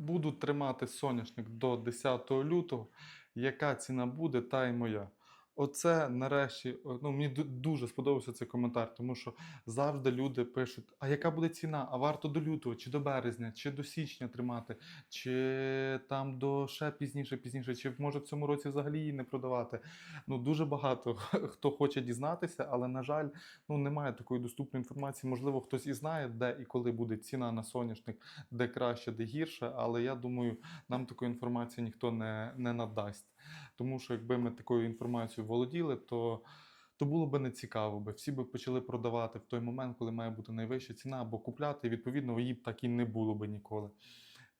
Буду тримати соняшник до 10 лютого. Яка ціна буде, та й моя. Оце нарешті, ну мені дуже сподобався цей коментар, тому що завжди люди пишуть: а яка буде ціна? А варто до лютого, чи до березня, чи до січня тримати, чи там до ще пізніше, пізніше, чи може в цьому році взагалі її не продавати. Ну дуже багато хто хоче дізнатися, але на жаль, ну немає такої доступної інформації. Можливо, хтось і знає, де і коли буде ціна на соняшник, де краще, де гірше. Але я думаю, нам такої інформації ніхто не, не надасть. Тому що якби ми такою інформацією володіли, то, то було би не цікаво, би. всі би почали продавати в той момент, коли має бути найвища ціна, або купляти, і відповідно її б так і не було би ніколи.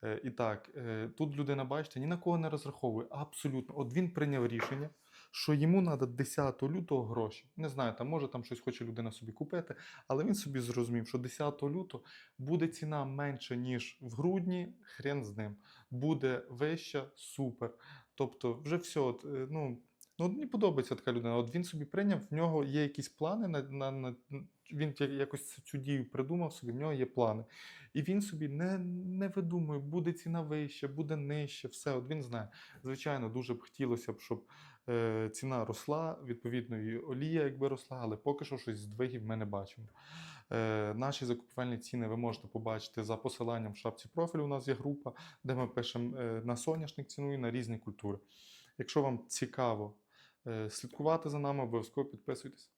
Е, І так, е, тут людина, бачите, ні на кого не розраховує. Абсолютно. От він прийняв рішення, що йому треба 10 лютого гроші. Не знаю, там може там щось хоче людина собі купити, але він собі зрозумів, що 10 лютого буде ціна менше, ніж в грудні, хрен з ним. Буде вища, супер. Тобто, вже все, ну. Ну, мені подобається така людина. От він собі прийняв, в нього є якісь плани на, на, на він якось цю дію придумав собі, в нього є плани. І він собі не, не видумує, буде ціна вища, буде нижча, все, от він знає. Звичайно, дуже б хотілося б, щоб е, ціна росла, відповідно, і олія якби росла, але поки що щось здвигів ми не бачимо. Е, наші закупівельні ціни ви можете побачити за посиланням в шапці профілю. У нас є група, де ми пишемо е, на соняшник ціну і на різні культури. Якщо вам цікаво слідкувати за нами, обов'язково підписуйтесь.